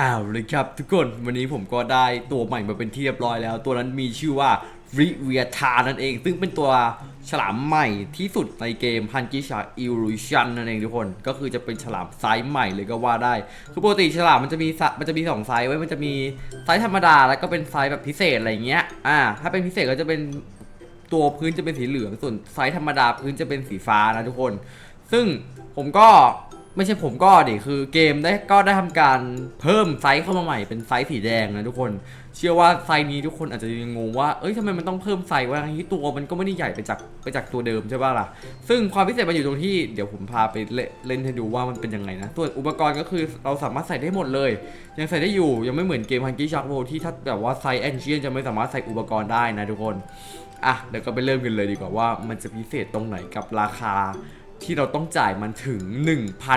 อ้าวเลยครับทุกคนวันนี้ผมก็ได้ตัวใหม่มาเป็นที่เรียบร้อยแล้ว ตัวนั้นมีชื่อว่าริเวียทานั่นเอง ซึ่งเป็นตัวฉลามใหม่ที่สุดในเกม h u n กิชาอิลูชันนั่นเองทุกคน ก็คือจะเป็นฉลามไซส์ใหม่เลยก็ว่าได้ คือปกติฉลามมันจะมีมันจะมีสองไซส์ไว้มันจะมีไซส์ธรรมดาแล้วก็เป็นไซส์แบบพิเศษอะไรเงี้ยอ่าถ้าเป็นพิเศษก็จะเป็นตัวพื้นจะเป็นสีเหลืองส่วนไซส์ธรรมดาพื้นจะเป็นสีฟ้านะทุกคน ซึ่งผมก็ ไม่ใช่ผมก็ดิคือเกมได้ก็ได้ทำการเพิ่มไซส์เข้ามาใหม่เป็นไซส์สีแดงนะทุกคน เชื่อว่าไซส์นี้ทุกคนอาจจะยังงงว่าเอ้ยทำไมมันต้องเพิ่มไซส์วะที่ตัวมันก็ไม่ได้ใหญ่ไปจากไปจากตัวเดิมใช่ป่ะล่ะซึ่งความพิเศษมันอยู่ตรงที่เดี๋ยวผมพาไปเล่นเล่นให้ดูว่ามันเป็นยังไงนะตัวอุปกรณ์ก็คือเราสามารถใส่ได้หมดเลย ยังใส่ได้อยู่ยังไม่เหมือนเกมฮันกี้ชักโวที่ถ้าแบบว่าไซส์แอนเชียนจะไม่สามารถใส่อุปกรณ์ได้นะทุกคนอะเดี๋ยวก็ไปเริ่มกันเลยดีกว่าว่ามันจะพิเศษตรงไหนกับราคา ที่เราต้องจ่ายมันถึง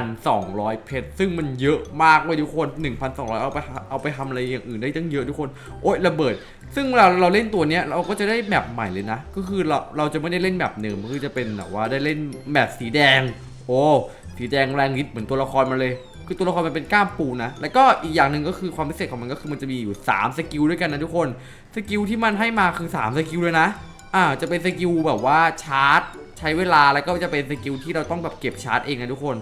1,200 เพชร ซึ่งมันเยอะมากเลยทุกคน 1,200 เอาไปเอาไปทำอะไรอย่างอื่นได้ตั้งเยอะทุกคน โอ๊ยระเบิด ซึ่งเราเราเล่นตัวเนี้ยเราก็จะได้แมปใหม่เลยนะ ก็คือเราเราจะไม่ได้เล่นแบบเดิมก็คือจะเป็นแบบว่าได้เล่นแมปสีแดง โอ้ สีแดงแรงนิดเหมือนตัวละครมาเลย คือตัวละครมันเป็นก้ามปูนะ แล้วก็อีกอย่างหนึ่งก็คือความพิเศษของมันก็คือมันจะมีอยู่ 3 สกิลด้วยกันนะทุกคน สกิลที่มันให้มาคือ 3 สกิลเลยนะ อ่า จะเป็นสกิลแบบว่าชาร์จ ใช้เวลาแล้วก็จะเป็นสกิลที่เราต้องแบบเก็บชาร์จเองนะทุกคน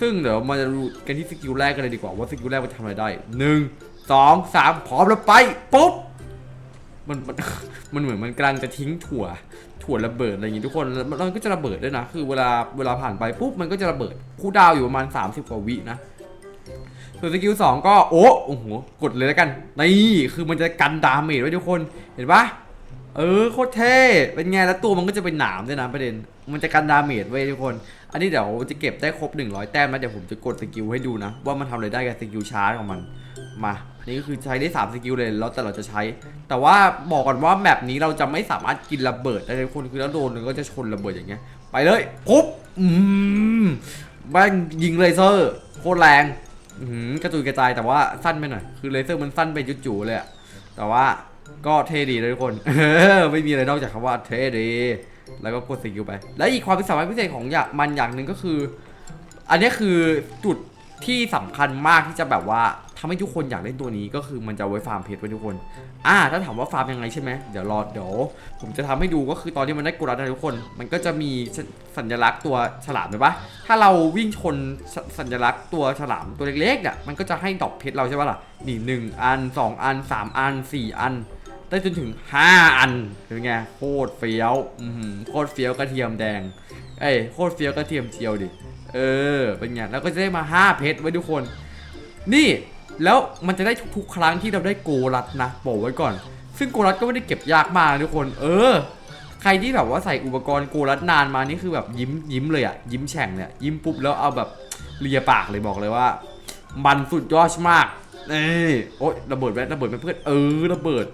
ซึ่งเดี๋ยวมาจะดูกันที่สกิลแรกกันเลยดีกว่าว่าสกิลแรกมันทำอะไรได้หนึ่งสองสามพร้อมแล้วไปปุ๊บมันมันมันเหมือนมันกำลังจะทิ้งถั่ว ถั่วระเบิดอะไรอย่างงี้ทุกคนมันก็จะระเบิดด้วยนะ คือเวลาเวลาผ่านไปปุ๊บมันก็จะระเบิดคู่ดาวอยู่ประมาณ 30 กว่าวินะส่วนสกิลสองก็โอ้โอ้โหกดเลยแล้วกันนี่คือมันจะกันดาเมจไว้ทุกคนเห็นปะ เออโคตรเท่เป็นไงแล้วตัวมันก็จะเป็นหนามด้วยนะประเด็น มันจะกันดาเมจไว้ทุกคน อันนี้เดี๋ยวจะเก็บได้ครบ 100 แต้มแล้วเดี๋ยวผมจะกดสกิลให้ดูนะ ว่ามันทำอะไรได้กับสกิลชาร์จของมันมาอันนี้ก็คือใช้ได้ 3 สกิลเลยแล้วแต่เราจะใช้ แต่ว่าบอกก่อนว่าแมปนี้เราจะไม่สามารถกินระเบิดได้ทุกคนคือแล้วโดนมันก็จะชนระเบิดอย่างเงี้ยไปเลยปุ๊บอืมแม่งยิงเลเซอร์โคตรแรงอื้อหือกระจุยกระจายแต่ว่าสั้นไปหน่อยคือเลเซอร์มันสั้นไปจุ๋ๆเลยอะแต่ว่า ก็เท่ดีเลยทุกคน ไม่มีอะไรนอกจากคำว่าเท่ดี แล้วก็กดสกิลไป และอีกความสามารถพิเศษของอยางมันอย่างหนึ่งก็คือ อันนี้คือจุดที่สำคัญมากที่จะแบบว่าทำให้ทุกคนอยากเล่นตัวนี้ก็คือมันจะไว้ฟาร์มเพชรไว้ทุกคน อ่า ถ้าถามว่าฟาร์มยังไงใช่ไหมเดี๋ยวรอเดี๋ยวผมจะทำให้ดูก็คือตอนที่มันได้กรัสนะทุกคน มันก็จะมีสัญลักษณ์ตัวฉลามเห็นปะถ้าเราวิ่งชนสสัญลักษณ์ตัวฉลามตัวเล็กๆเนี่ยมันก็จะให้ดอกเพชรเราใช่ปะล่ะนี่หนึ่งอันสองอันสามอันสี่อัน ได้จนถึง 5 อันเป็นไงโคตรเฟี้ยวอือหือโคตรเฟี้ยวกระเทียมแดงเอ้ยโคตรเฟี้ยวกระเทียมเจียวดิเออเป็นไงแล้วก็จะได้มา 5 เพชรไว้ทุกคน นี่แล้วมันจะได้ทุกๆครั้งที่เราได้โกรัตนะบอกไว้ก่อน ซึ่งโกรัตก็ไม่ได้เก็บยากมากทุกคน เออ ใครที่แบบว่าใส่อุปกรณ์โกรัตนานมานี่คือแบบยิ้มยิ้มเลยอะยิ้มแฉ่งเลยอะยิ้มปุ๊บแล้วเอาแบบเลียปากเลยบอกเลยว่า มันสุดยอดมากนี่โอ๊ยระเบิดแวะระเบิดไปเพื่อนเออระเบิด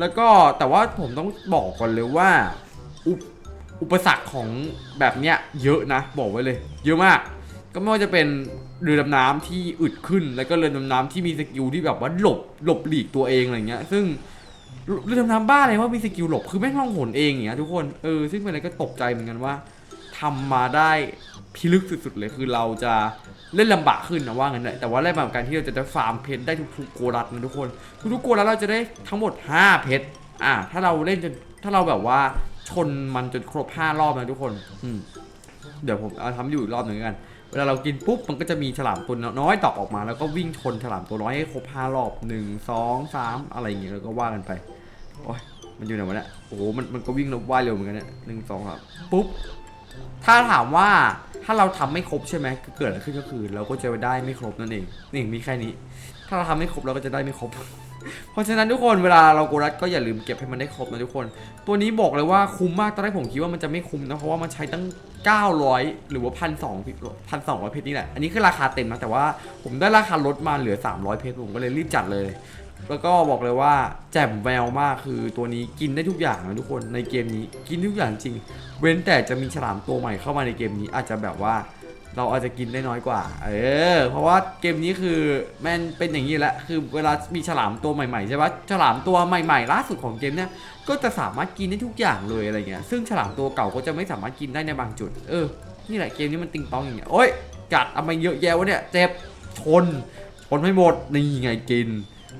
แล้วก็แต่ว่าผมต้องบอกก่อนเลยว่า อุปอุปสรรคของแบบเนี้ยเยอะนะ บอกไว้เลย เยอะมาก ก็ไม่ว่าจะเป็นเรือดำน้ำที่อึดขึ้น แล้วก็เรือดำน้ำที่มีสกิลที่แบบว่าหลบหลบหลีกตัวเองอะไรเงี้ย ซึ่งเรือดำน้ำบ้าเลยว่ามีสกิลหลบคือแม่งล่องหนเองอย่างเงี้ยทุกคนเออซึ่งเป็นอะไรก็ตกใจเหมือนกันว่าทำมาได้ พิลึกสุดๆเลยคือเราจะเล่นลำบากขึ้นนะว่างั้นแหละแต่ว่าแลกมากับการที่เราจะได้ฟาร์มเพชรได้ทุกๆโกรัตนะทุกคนทุกๆโกรัตเราจะได้ทั้งหมด 5 เพชรอ่าถ้าเราเล่นจนถ้าเราแบบว่าชนมันจนครบ 5 รอบนะทุกคนอืมเดี๋ยวผมเอาทำอยู่อีกรอบหนึ่งกัน เวลาเรากินปุ๊บมันก็จะมีฉลามตัวน้อยตอกออกมา แล้วก็วิ่งชนฉลามตัวน้อยให้ครบ5รอบ1 2 3อะไรอย่างเงี้ยแล้วก็ว่ากันไปโอ้ยมันอยู่ไหนวะเนี่ยโอ้โหมันมันก็วิ่งแล้วว่ายเร็วเหมือนกันเนี่ยหนึ่งสองสามปุ๊บถ้าถามว่า ถ้าเราทำไม่ครบใช่ไหมเกิดอะไรขึ้นก็คือ เราก็จะได้ไม่ครบนั่นเองนี่มีแค่นี้ ถ้าเราทำไม่ครบเราก็จะได้ไม่ครบ เพราะฉะนั้นทุกคนเวลาเราโกรัสก็อย่าลืมเก็บให้มันได้ครบนะทุกคน ตัวนี้บอกเลยว่าคุ้มมากตอนแรกผมคิดว่ามันจะไม่คุ้มนะเพราะว่ามันใช้ตั้ง 900 หรือว่าพันสองพันสองร้อยเพชรนี่แหละอันนี้คือราคาเต็มนะแต่ว่าผมได้ราคาลดมาเหลือ 300 เพชรผมก็เลยรีบจัดเลย แล้วก็บอกเลยว่าแจ่มแววมากคือตัวนี้กินได้ทุกอย่างนะทุกคนในเกมนี้กินทุกอย่างจริง เว้นแต่จะมีฉลามตัวใหม่เข้ามาในเกมนี้อาจจะแบบว่า เราอาจจะกินได้น้อยกว่า เออ เพราะว่าเกมนี้คือแมันเป็นอย่างนี้แหละคือเวลามีฉลามตัวใหม่ๆใช่ปะฉลามตัวใหม่ๆล่าสุดของเกมเนี้ยก็จะสามารถกินได้ทุกอย่างเลยอะไรเงี้ยซึ่งฉลามตัวเก่าก็จะไม่สามารถกินได้ในบางจุด เออนี่แหละเกมนี้มันติงตองอย่างเงี้ยโอ๊ยกัดเอามาเยอะแยะวะเนี่ยเจ็บชนนให้หมดนี่ไงกิน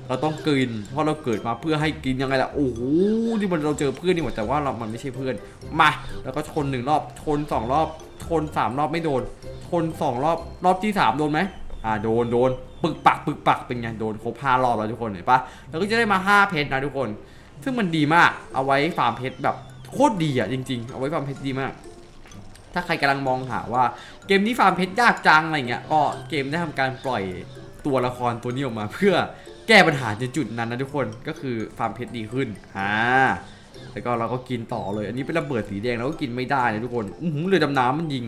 เราต้องกิน เพราะเราเกิดมาเพื่อให้กินยังไงล่ะ โอ้โห นี่มันเราเจอเพื่อนนี่หว่าแต่ว่าเรา มันไม่ใช่เพื่อน มา แล้วก็ชนหนึ่งรอบ ชนสองรอบ ชนสามรอบไม่โดน ชนสองรอบ รอบที่สามโดนไหมอ่า โดน โดน ปึกปัก ปึกปัก เป็นไง โดนครบห้ารอบแล้วทุกคนเห็นปะแล้วก็จะได้มาห้าเพชรนะทุกคน ซึ่งมันดีมาก เอาไว้ฟาร์มเพชรแบบโคตรดีอะจริง ๆ เอาไว้ฟาร์มเพชรดีมากถ้าใครกำลังมองหาว่าเกมนี้ฟาร์มเพชรยากจังอะไรเงี้ยก็เกมได้ทำการปล่อยตัวละครตัวนี้ออกมาเพื่อ แก้ปัญหาในจุดนั้นนะทุกคนก็คือฟาร์มเพชรดีขึ้นอ่าแล้วก็เราก็กินต่อเลย อันนี้เป็นระเบิดสีแดงเราก็กินไม่ได้นะทุกคนอื้อหือเรือดำน้ำมันยิง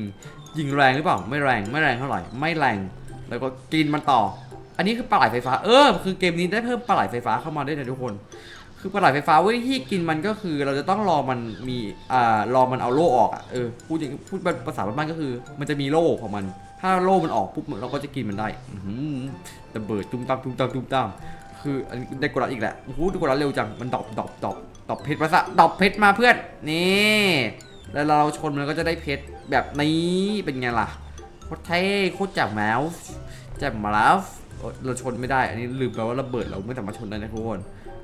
ยิงแรงหรือเปล่า ไม่แรงไม่แรงเท่าไหร่ไม่แรง แล้วก็กินมันต่อ อันนี้คือปลาไหลไฟฟ้าเออคือเกมนี้ได้เพิ่มปลาไหลไฟฟ้าเข้ามาด้วยนะทุกคน คือปลาไหลไฟฟ้าเวิธีกินมันก็คือ เราจะต้องรอมันมีอ่ารอมันเอาโล่ออกอะเออพูดอย่างพูดภาษาบ้านๆก็คือ มันจะมีโล่ของมัน ถ้าโล่มันออกปุ๊บเราก็จะกินมันได้อื้อหือระเบิดตุ้มตามตุ้มตามตุ้มตามคืออันนี้ได้กดรัดอีกแหละโอ้โหดูกดรัดเร็วจังมันดอปดอปดอปดอปเพชรมาซะดอปเพชรมาเพื่อนนี่แล้วเราชนมันก็จะได้เพชรแบบนี้เป็นไงล่ะโคตรเท่โคตรจับแมวจับมาแล้วเราชนไม่ได้ อันนี้ลืมไปว่าระเบิดเราไม่สามารถชนได้นะทุกคน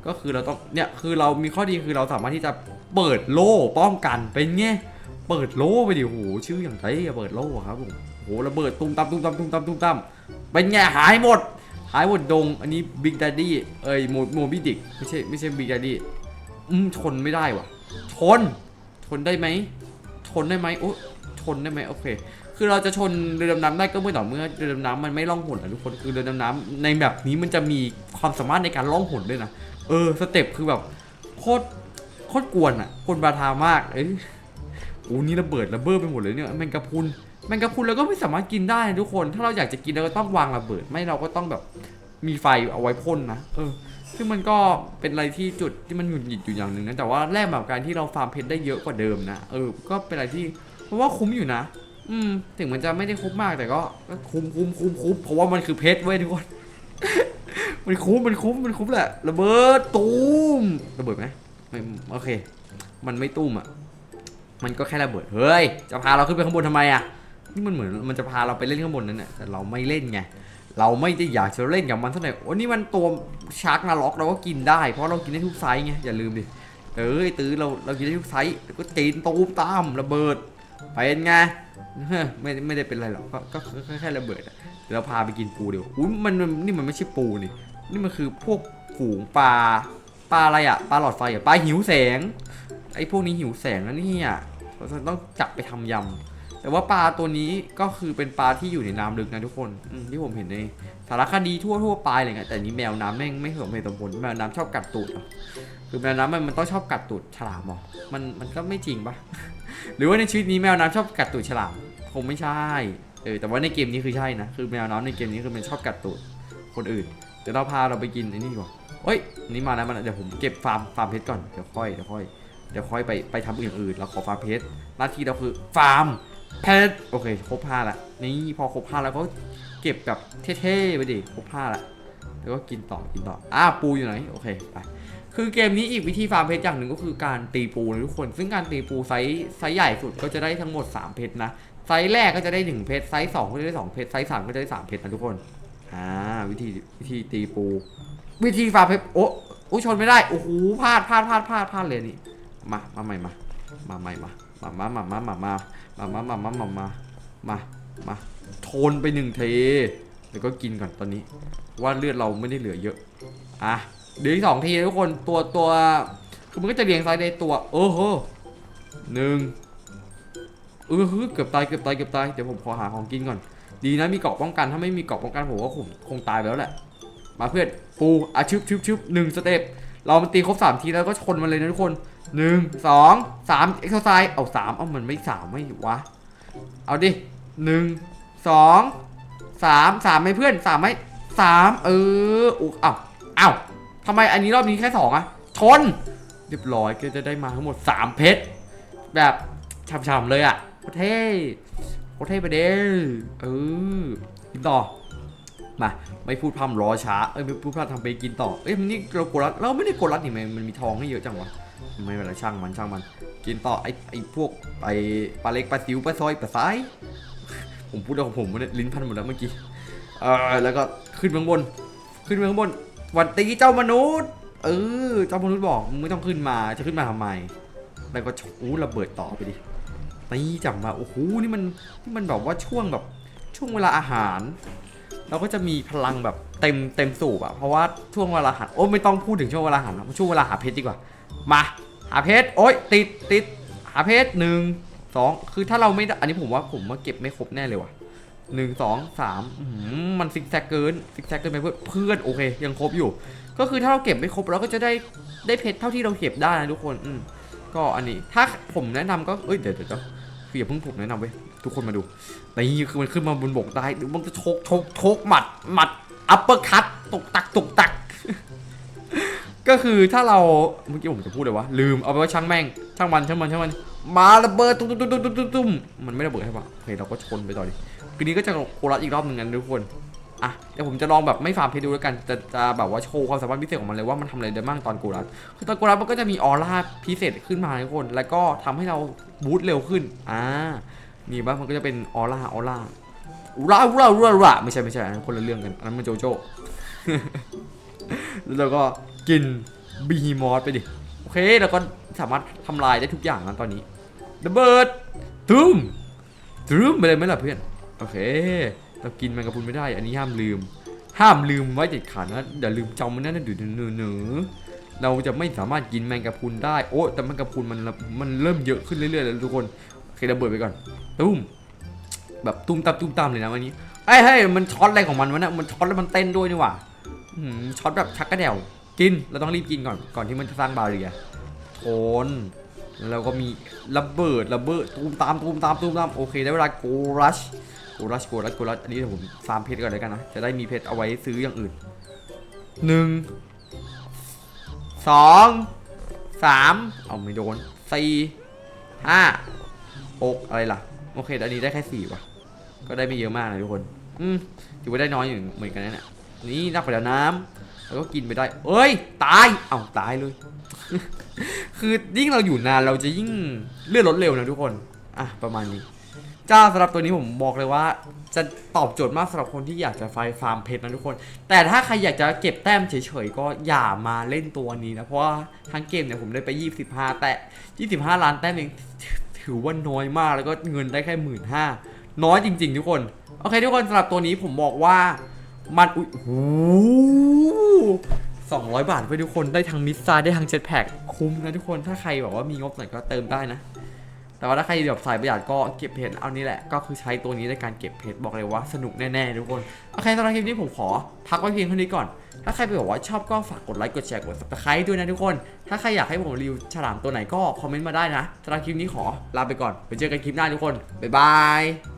ก็คือเราต้องเนี่ยคือเรามีข้อดีคือเราสามารถที่จะเปิดโล่ป้องกันเป็นไงเปิดโล่ไปดิโหชื่ออย่างไรอะเปิดโล่อครับผมโหระเบิดตุ้มตามตุ้มตามตุ้มตามตุ้มตามเป็นไงหายหมด หายหมดดง อันนี้บิ๊กดัดดี้เอ้ยโมโมบิดิกไม่ใช่ไม่ใช่บิ๊กดัดดี้อืมชนไม่ได้ว่ะชนชนได้ไหมชนได้ไหมโอ้ชนได้ไหมโอเค คือเราจะชนเรือดำน้ำได้ก็เมื่อต่อเมื่อเรือดำน้ำมันไม่ล่องหนนะทุกคนคือเรือดำน้ำในแบบนี้มันจะมีความสามารถในการล่องหนด้วยนะเออสเต็ปคือแบบโคตรโคตรกวนอะคนบาทามากเอ้ยโอ้นี่ระเบิดระเบ้อไปหมดเลยเนี่ยแมงกะพุนแมงกะพุนเราก็ไม่สามารถกินได้นะทุกคน ถ้าเราอยากจะกินเราก็ต้องวางระเบิด ไม่เราก็ต้องแบบมีไฟเอาไว้พ่นนะเออซึ่งมันก็เป็นอะไรที่จุดที่มันหงุดหงิดอยู่อย่างหนึ่งนะแต่ว่าแลกแบบการที่เราฟาร์มเพชรได้เยอะกว่าเดิมนะเออก็เป็นอะไรที่เพราะว่าคุ้มอยู่นะ อืม ถึงมันจะไม่ได้คุ้มมากแต่ก็ก็คุ้มคุ้มคุ้มคุ้มเพราะว่ามันคือเพชรเว้ยทุกคน มันคุ้มมันคุ้มมันคุ้มแหละระเบิดตูมระเบิดไหมไม่โอเค มันไม่ตุ้มอะ มันก็แค่ระเบิดเฮ้ยจะพาเราขึ้นไปข้างบนทำไมอะนี่มันเหมือนมันจะพาเราไปเล่นข้างบนนั่นแหละแต่เราไม่เล่นไงเราไม่ได้อยากจะเล่นกับมันเท่าไหร่โอ้นี่มันตัวชาร์กนาล็อกเราก็กินได้ เพราะเรากินได้ทุกไซส์ไงอย่าลืมดิเอ้ยตื้อเราเรากินได้ทุกไซส์ก็ตีนตูมตามระเบิด เป็นไงไม่ไม่ได้เป็นไรหรอกก็แค่แค่ระเบิดเดี๋ยวเราพาไปกินปูเดี๋ยวอุ้ยมันมันนี่มันไม่ใช่ปูนี่นี่มันคือพวกฝูงปลาปลาอะไรอะปลาหลอดไฟอะปลาหิวแสงไอ้พวกนี้หิวแสงนะนี่ยเราต้องจับไปทำยำ แต่ว่าปลาตัวนี้ก็คือเป็นปลาที่อยู่ในน้ำลึกนะทุกคนที่ผมเห็นในสารคดีทั่วทั่วไปอะไรเงี้ยแต่นี้แมวน้ำแม่งไม่สมเหตุสมผลแมวน้ำชอบกัดตูดหรอคือแมวน้ำมันมันต้องชอบกัดตูดฉลามหรอมันมันก็ไม่จริงปะ หรือว่าในชีวิตนี้แมวน้ำชอบกัดตูดฉลามคงไม่ใช่เออแต่ว่าในเกมนี้คือใช่นะคือแมวน้ำในเกมนี้คือมันชอบกัดตูดคนอื่นเดี๋ยวเราพาเราไปกินไอ้นี่ดีกว่าเฮ้ยนี่มาแล้วมันเดี๋ยวผมเก็บฟาร์มฟาร์มเพชรก่อนเดี๋ยวค่อยเดี๋ยวค่อยเดี๋ยวค่อยไปไปทำอย่างอื่นเราขอฟาร์มเพชรหน้าที่เราคือฟาร์มเพชรโอเคครบห้าละนี่พอครบห้าแล้วก็เก็บแบบเท่ๆไปดิครบห้าละแล้วก็กินต่อกินต่ออ้าปูอยู่ไหนโอเคไป คือเกมนี้อีกวิธีฟาร์มเพชรอย่างหนึ่งก็คือการตีปูนะทุกคน ซึ่งการตีปูไซส์ไซส์ใหญ่สุดก็จะได้ทั้งหมด 3 เพชรนะ ไซส์แรกก็จะได้ 1 เพชร ไซส์2ก็จะได้ 2 เพชร ไซส์3ก็จะได้ 3 เพชรนะทุกคน อ่าวิธีวิธีตีปู วิธีฟาร์มเพชรโอ้อุ้ยชนไม่ได้ โอ้โหพลาดพลาดพลาดพลาดพลาดเลยนี่ มา มาใหม่มา มาใหม่มา มามามามามามามามามามามามา มามาทนไปหนึ่งเทแล้วก็กินก่อนตอนนี้ ว่าเลือดเราไม่ได้เหลือเยอะ อะ เดี๋ยวอีกสองทีทุกคนตัวตัวคือมันก็จะเรียงไซส์ในตัวเออโหหนึ่งเออฮึเกือบตายเกือบตายเกือบตายเดี๋ยวผมขอหาของกินก่อน ดีนะมีเกราะป้องกันถ้าไม่มีเกราะป้องกันผมก็คงคงตายไปแล้วแหละ มาเพื่อนปูอะชึบชึบชึบหนึ่งสเต็ปเรามันตีครบสามทีแล้วก็ชนมันเลยนะทุกคนหนึ่งสองสามเอ็กซ์ไซส์เอาสามเอามันไม่สามไม่วะ เอาดิหนึ่งสองสามสามไหมเพื่อนสามไหมสามเอออุ๊ยอ้าวอ้าว ทำไมอันนี้รอบนี้แค่สองอะชน เรียบร้อยก็จะได้มาทั้งหมด 3 เพชร แบบฉ่ำๆเลยอะโคตรเท่โคตรเท่ไปเด้เออกินต่อ มาไม่พูดพร่ำรอช้า เอ้ยไม่พูดพร่ำทำไปกินต่อ เอ้ยมันนี่เรากดรัดเราไม่ได้กดรัดนี่มันมันมีทองให้เยอะจังวะไม่เป็นไรช่างมันช่างมัน กินต่อไอไอพวกไอปลาเล็กปลาซิวปลาซอยปลาไซผมพูดเอาของผมเนี่ยลิ้นพันหมดแล้วเมื่อกี้เออแล้วก็ขึ้นไปข้างบน ขึ้นไปข้างบน หวันตีเจ้ามนุษย์ เออ เจ้ามนุษย์บอกมึงไม่ต้องขึ้นมาจะขึ้นมาทำไม แล้วก็อู้ระเบิดต่อไปดิตีจับมาโอ้โหนี่มันนี่มันแบบว่าช่วงแบบช่วงเวลาอาหาร เราก็จะมีพลังแบบเต็มเต็มสูบอะเพราะว่าช่วงเวลาอาหารโอ้ไม่ต้องพูดถึงช่วงเวลาอาหารช่วงเวลาหาเพชรดีกว่า มาหาเพชรโอ๊ยติดติดหาเพชรหนึ่งสองคือถ้าเราไม่อันนี้ผมว่าผมว่าเก็บไม่ครบแน่เลยว่ะ หนึ่งสองสามอื้อหือมันซิกแซกเกินซิกแซกเกินไปเพื่อนเพื่อนโอเค ยังครบอยู่ ก็คือถ้าเราเก็บไม่ครบเราก็จะได้ได้เพชรเท่าที่เราเก็บได้นะทุกคนอืมก็อันนี้ถ้าผมแนะนำก็เอ้ยเดี๋ยวเดี๋ยวเดี๋ยวคืออย่าเพิ่งผมแนะนำเว้ยทุกคนมาดูนี่คือมันขึ้นมาบนบกได้หรือมันจะโชกโชกโชกหมัดหมัดอัปเปอร์คัตตกตักตกตัก ก็คือถ้าเราเมื่อกี้ผมจะพูดเลยว่าลืมเอาไปว่าช่างแม่งช่างมันช่างมันช่างมัน มาระเบิดตุ้มตุ้มตุ้มตุ้มตุ้มตุ้มมันไม่ระเบิดใช่ปะโอเคเราก็ชนไปต่อดิคืนนี้ก็จะโคราชอีกรอบหนึ่งกันทุกคนอะเดี๋ยวผมจะลองแบบไม่ฟาร์มเพชรดูแล้วกันจะจะแบบว่าโชว์ความสามารถพิเศษของมันเลยว่ามันทำอะไรได้บ้างตอนโกรัสคือตอนโกรัสมันก็จะมีออร่าพิเศษขึ้นมาทุกคน แล้วก็ทำให้เราบูทเร็วขึ้นอ่านี่บ้างมันก็จะเป็นออร่าออร่าร่าร่าร่าร่าไม่ใช่ไม่ใช่อันนั้นคนละเรื่องกันอันนั้นมันโจโจ้แล้วก็กินบีมอสไปดิโอเคเราก็สามารถทำลายได้ทุกอย่างนะตอนนี้ ระเบิดตุ้มตุ้มไปเลยไหมล่ะเพื่อนโอเค เรากินแมงกะพรุนไม่ได้ อันนี้ห้ามลืม ห้ามลืมไว้เด็ดขาดนะอย่าลืมจำมันนะนะดื้อเนื้อเนื้อเราจะไม่สามารถกินแมงกะพรุนได้ โอ้แต่แมงกะพรุนมันมันเริ่มเยอะขึ้นเรื่อยๆแล้วทุกคนโอเคระเบิดไปก่อนตุ้มแบบตุ้มตามตุ้มตามเลยนะวันนี้เฮ้ยเฮ้ยมันช็อตอะไรของมันวะเนี่ยมันช็อตแล้วมันเต้นด้วยนี่หว่าช็อตแบบชักกระเดี่ยวกินเราต้องรีบกินก่อนก่อนที่มันจะสร้างบาเรียโอน แล้วก็มีระเบิดระเบิดตูมตามตูมตามตูมตามโอเคได้เวลาโกรัชโกรัชโกรัชโกรัชอันนี้เดี๋ยวผมฟาร์มเพชรก่อนเลยกันนะจะได้มีเพชรเอาไว้ซื้ออย่างอื่นหนึ่งสองสามเอาไม่โดนสี่ห้าหกอะไรล่ะ โอเคอันนี้ได้แค่สี่ว่ะ ก็ได้ไม่เยอะมากนะทุกคน อืมถือว่าได้น้อยอยู่เหมือนกันนะเนี่ยนี่นักปแล้วน้ำแล้วก็กินไปได้ เอ้ย ตาย เอ้าตายเลย คือยิ่งเราอยู่นานเราจะยิ่งเลื่อนลดเร็วนะทุกคน อะประมาณนี้เจ้าสำหรับตัวนี้ผมบอกเลยว่า จะตอบโจทย์มากสำหรับคนที่อยากจะไฟฟาร์มเพชรนะทุกคน แต่ถ้าใครอยากจะเก็บแต้มเฉยๆก็อย่ามาเล่นตัวนี้นะ เพราะว่าทั้งเกมเนี่ยผมได้ไป 25 แต่ 25 ล้านแต้มเองถือว่าน้อยมากแล้วก็เงินได้แค่หมื่นห้าน้อยจริง ๆ ทุกคน โอเคทุกคนสำหรับตัวนี้ผมบอกว่ามันอุ้ยโอ้ สองร้อยบาทไปทุกคนได้ทั้งมิสไซล์ได้ทั้งเจ็ตแพ็คคุ้มนะทุกคนถ้าใครแบบว่ามีงบหน่อยก็เติมได้นะ แต่ว่าถ้าใครแบบสายประหยัดก็เก็บเพชรเอานี่แหละ ก็คือใช้ตัวนี้ในการเก็บเพชรบอกเลยว่าสนุกแน่ๆทุกคนโอเคสำหรับคลิปนี้ผมขอพักไว้เพียงเท่านี้ก่อน ถ้าใครบอกว่าชอบก็ฝากกดไลค์กดแชร์กด subscribe ด้วยนะทุกคน ถ้าใครอยากให้ผมรีวิวฉลามตัวไหนก็คอมเมนต์มาได้นะสำหรับคลิปนี้ขอลาไปก่อนไปเจอกันคลิปหน้าทุกคนบ๊ายบาย